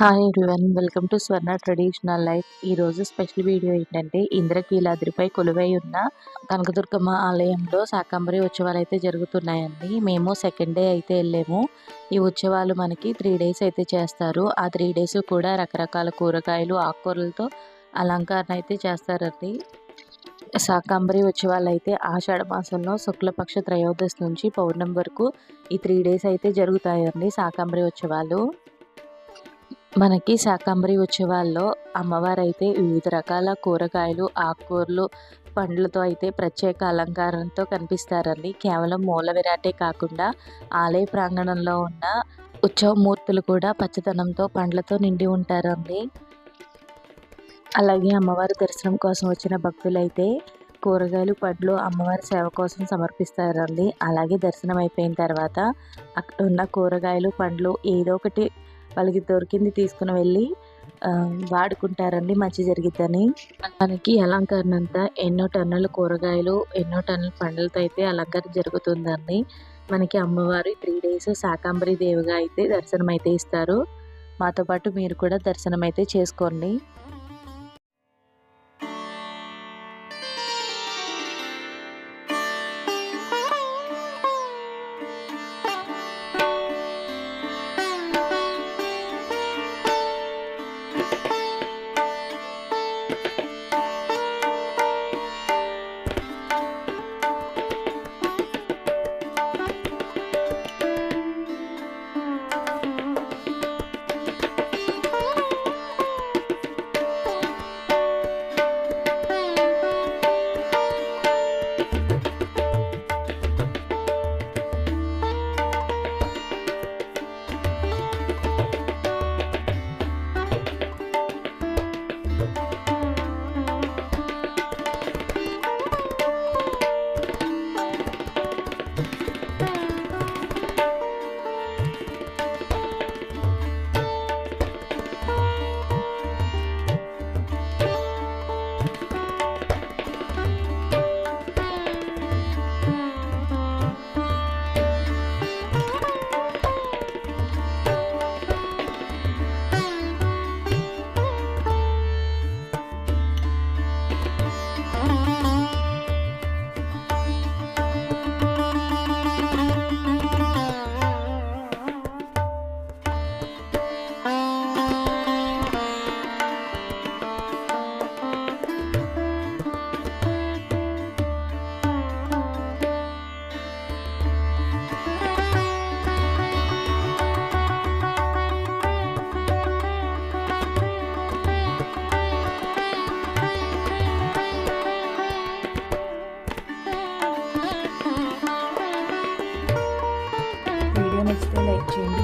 Hi everyone welcome to Swarna traditional life ఈరోజు special video ఏంటంటే ఇంద్రకీలాద్రిపై కొలువై ఉన్న కనకదుర్గమ్మ ఆలయంలో శాకంబరి ఉత్సవాలు అయితే జరుగుతున్నాయండి. మేము సెకండ్ డే అయితే వెళ్ళాము. ఈ ఉత్సవాలు మనకి త్రీ డేస్ అయితే చేస్తారు. ఆ త్రీ డేస్ కూడా రకరకాల కూరగాయలు ఆకుకూరలతో అలంకరణ అయితే చేస్తారండి. శాకాంబరి ఉత్సవాలు అయితే ఆషాఢ మాసంలో శుక్లపక్ష త్రయోదశి నుంచి పౌర్ణమి వరకు ఈ త్రీ డేస్ అయితే జరుగుతాయండి శాకాంబరి ఉత్సవాలు. మనకి శాకంబరి ఉత్సవాల్లో అమ్మవారు అయితే వివిధ రకాల కూరగాయలు ఆకుకూరలు పండ్లతో అయితే ప్రత్యేక అలంకారంతో కనిపిస్తారండి. కేవలం మూల విరాటే కాకుండా ఆలయ ప్రాంగణంలో ఉన్న ఉత్సవమూర్తులు కూడా పచ్చదనంతో పండ్లతో నిండి ఉంటారండి. అలాగే అమ్మవారి దర్శనం కోసం వచ్చిన భక్తులైతే కూరగాయలు పండ్లు అమ్మవారి సేవ కోసం సమర్పిస్తారండి. అలాగే దర్శనం అయిపోయిన తర్వాత అక్కడ ఉన్న కూరగాయలు పండ్లు ఏదో ఒకటి వాళ్ళకి దొరికింది తీసుకుని వెళ్ళి వాడుకుంటారండి మంచి జరిగిద్దని. మనకి అలంకరణ అంతా ఎన్నో టన్నుల కూరగాయలు ఎన్నో టన్నుల పండ్లతో అయితే అలంకరణ జరుగుతుందండి. మనకి అమ్మవారు త్రీ డేస్ శాకాంబరి దేవిగా అయితే దర్శనం అయితే ఇస్తారు. మాతో పాటు మీరు కూడా దర్శనం అయితే చేసుకోండి.